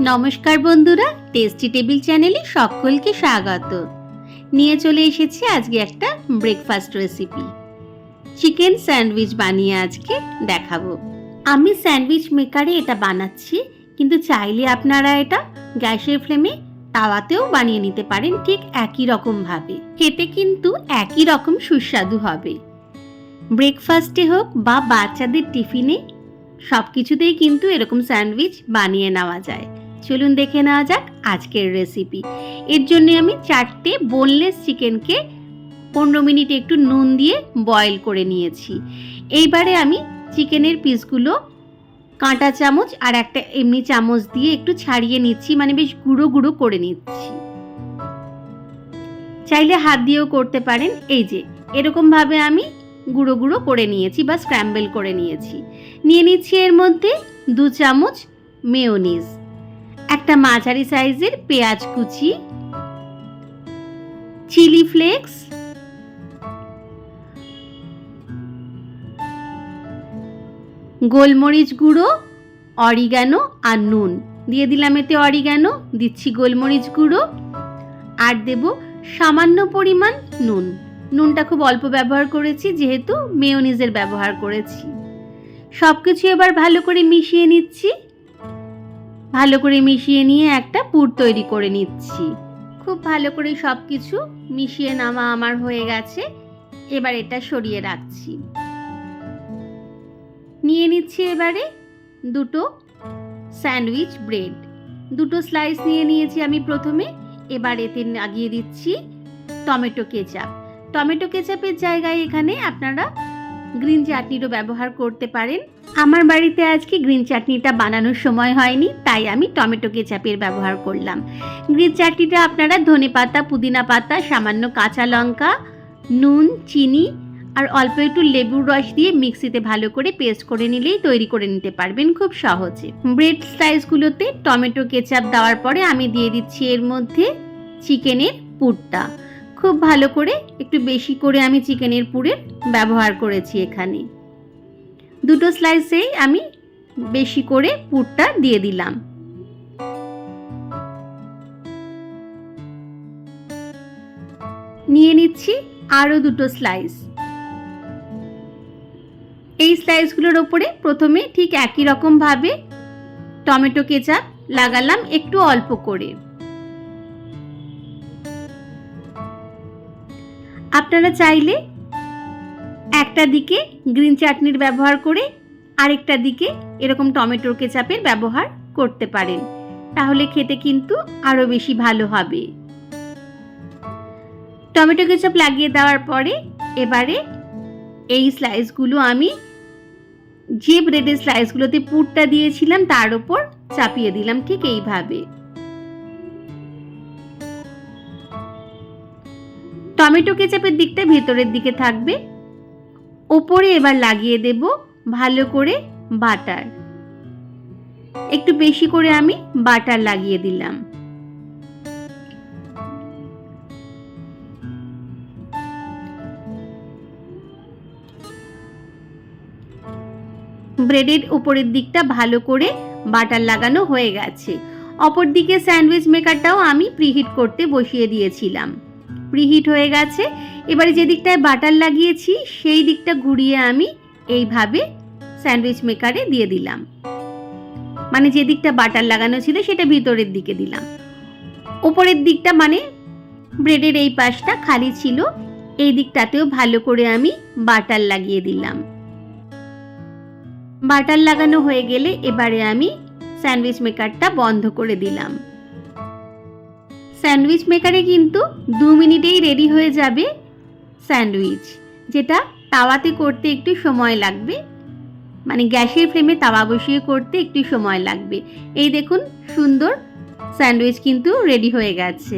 নমস্কার বন্ধুরা tasty table চ্যানেলে সকলকে স্বাগত। নিয়ে চলে এসেছি আজকে একটা ব্রেকফাস্ট রেসিপি চিকেন স্যান্ডউইচ বানিয়ে আজকে দেখাবো। আমি স্যান্ডউইচ মেকারে এটা বানাচ্ছি, কিন্তু চাইলে আপনারা এটা গ্যাসের ফ্লেমে তাওয়াতেও বানিয়ে নিতে পারেন ঠিক একই রকমভাবে খেতে কিন্তু একই রকম সুস্বাদু হবে। ব্রেকফাস্টে হোক বা বাচ্চাদের টিফিনে সব কিছুতেই কিন্তু এরকম স্যান্ডউইচ বানিয়ে নেওয়া যায়। চলুন দেখে নেওয়া যাক আজকের রেসিপি এর জন্য আমি চারটে বোনলেস চিকেনকে পনেরো মিনিট একটু নুন দিয়ে বয়েল করে নিয়েছি। এইবারে আমি চিকেনের পিসগুলো কাঁটা চামচ আর একটা এমনি চামচ দিয়ে একটু ছাড়িয়ে নিচ্ছি মানে বেশ গুঁড়ো গুঁড়ো করে নিচ্ছি। চাইলে হাত দিয়েও করতে পারেন। এই যে, এরকমভাবে আমি গুঁড়ো গুঁড়ো করে নিয়েছি বা স্ক্র্যাম্বেল করে নিয়েছি। নিয়ে নিচ্ছি এর মধ্যে দু চামচ মেয়োনিজ একটা মাঝারি সাইজের পেঁয়াজ কুচি, চিলি ফ্লেক্স, গোলমরিচ গুঁড়ো, অরিগানো আর নুন। দিয়ে দিলাম এতে অরিগানো, দিচ্ছি গোলমরিচ গুঁড়ো আর দেব সামান্য পরিমাণ নুন। নুনটা খুব অল্প ব্যবহার করেছি, যেহেতু মেয়োনিজের ব্যবহার করেছি। সব কিছু এবার ভালো করে মিশিয়ে নিচ্ছি। ভালো করে মিশিয়ে নিয়ে একটা পুর তৈরি করে নিচ্ছি। খুব ভালো করে সব কিছু মিশিয়ে নামা আমার হয়ে গেছে। এবার এটা সরিয়ে রাখছি। নিয়ে নিচ্ছি এবারে দুটো স্যান্ডউইচ ব্রেড। দুটো স্লাইস নিয়ে নিয়েছি আমি প্রথমে। এবার এতে লাগিয়ে দিচ্ছি টমেটো কেচাপ। টমেটো কেচাপের জায়গায় এখানে আপনারা গ্রিন চাটনিরও ব্যবহার করতে পারেন। আমার বাড়িতে আজকে গ্রিন চাটনিটা বানানোর সময় হয়নি, তাই আমি টমেটো কেচাপের ব্যবহার করলাম। গ্রিন চাটনিটা আপনারা ধনে পাতা, পুদিনা পাতা, সামান্য কাঁচা লঙ্কা, নুন, চিনি আর অল্প একটু লেবুর রস দিয়ে মিক্সিতে ভালো করে পেস্ট করে নিলেই তৈরি করে নিতে পারবেন খুব সহজে। ব্রেড স্লাইসগুলোতে টমেটো কেচাপ দেওয়ার পরে আমি দিয়ে দিচ্ছি এর মধ্যে চিকেনের পুরটা। খুব ভালো করে, একটু বেশি করে আমি চিকেনের পুরের ব্যবহার করেছি এখানে। দুটো স্লাইসেই আমি বেশি করে পুরটা দিয়ে দিলাম। নিয়ে নিচ্ছি আরও দুটো স্লাইস এই স্লাইসগুলোর ওপরে প্রথমে ঠিক একই রকমভাবে টমেটো কেচাপ লাগালাম একটু অল্প করে। আপনারা চাইলে একটা দিকে গ্রিন চাটনির ব্যবহার করে আরেকটা দিকে এরকম টমেটোর কেচাপের ব্যবহার করতে পারেন। তাহলে খেতে কিন্তু আরও বেশি ভালো হবে। টমেটো কেচাপ লাগিয়ে দেওয়ার পরে এবারে এই স্লাইসগুলো আমি যে ব্রেডের স্লাইসগুলোতে পুরটা দিয়েছিলাম, তার উপর চাপিয়ে দিলাম ঠিক এইভাবে। টমেটো কেচাপের দিকটা ভেতরের দিকে থাকবে। ওপরে এবার লাগিয়ে দেব ভালো করে বাটার। একটু বেশি করে আমি বাটার লাগিয়ে দিলাম। ব্রেডের উপরের দিকটা ভালো করে বাটার লাগানো হয়ে গেছে। অপর দিকে স্যান্ডউইচ মেকারটাও আমি প্রিহিট করতে বসিয়ে দিয়েছিলাম। প্রিহিট হয়ে গেছে। এবারে যে দিকটায় বাটার লাগিয়েছি, সেই দিকটা ঘুরিয়ে আমি এইভাবে স্যান্ডউইচ মেকারে দিয়ে দিলাম। মানে যে দিকটা বাটার লাগানো ছিল, সেটা ভিতরের দিকে দিলাম। ওপরের দিকটা মানে ব্রেডের এই পাশটা খালি ছিল, এই দিকটাতেও ভালো করে আমি বাটার লাগিয়ে দিলাম। বাটার লাগানো হয়ে গেলে এবারে আমি স্যান্ডউইচ মেকারটা বন্ধ করে দিলাম। স্যান্ডউইচ মেকারে কিন্তু দু মিনিটেই রেডি হয়ে যাবে স্যান্ডউইচ, যেটা তাওয়াতে করতে একটু সময় লাগবে। মানে গ্যাসের ফ্লেমে তাওয়া বসিয়ে করতে একটু সময় লাগবে। এই দেখুন, সুন্দর স্যান্ডউইচ কিন্তু রেডি হয়ে গেছে।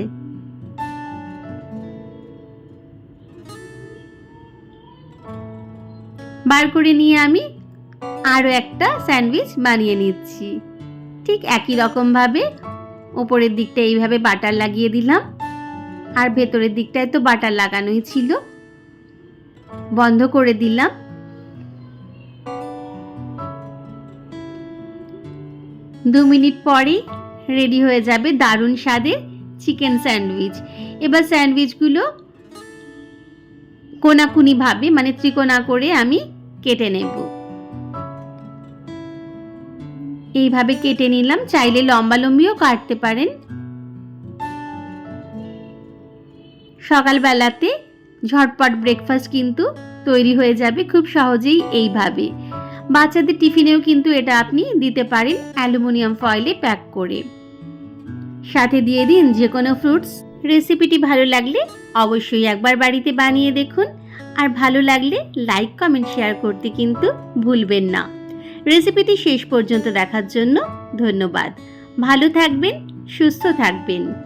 বার করে নিয়ে আমি আরও একটা স্যান্ডউইচ বানিয়ে নিচ্ছি। ঠিক একই রকমভাবে ওপরের দিকটা এইভাবে বাটার লাগিয়ে দিলাম। আর ভেতরের দিকটায় তো বাটার লাগানোই ছিল। বন্ধ করে দিলাম। দু মিনিট পরেই রেডি হয়ে যাবে দারুণ স্বাদের চিকেন স্যান্ডউইচ। এবার স্যান্ডউইচগুলো কোনাকুনিভাবে মানে ত্রিকোণা করে আমি কেটে নেব। এইভাবে কেটে নিলাম। চাইলে লম্বা লম্বিও কাটতে পারেন। সকালবেলাতে ঝটপট ব্রেকফাস্ট কিন্তু তৈরি হয়ে যাবে খুব সহজেই এইভাবে। বাচ্চাদের টিফিনেও কিন্তু এটা আপনি দিতে পারেন অ্যালুমিনিয়াম ফয়েলে প্যাক করে। সাথে দিয়ে দিন যে কোনো ফ্রুটস রেসিপিটি ভালো লাগলে অবশ্যই একবার বাড়িতে বানিয়ে দেখুন। আর ভালো লাগলে লাইক কমেন্ট শেয়ার করতে কিন্তু ভুলবেন না। রেসিপিটি শেষ পর্যন্ত দেখার জন্য ধন্যবাদ। ভালো থাকবেন সুস্থ থাকবেন।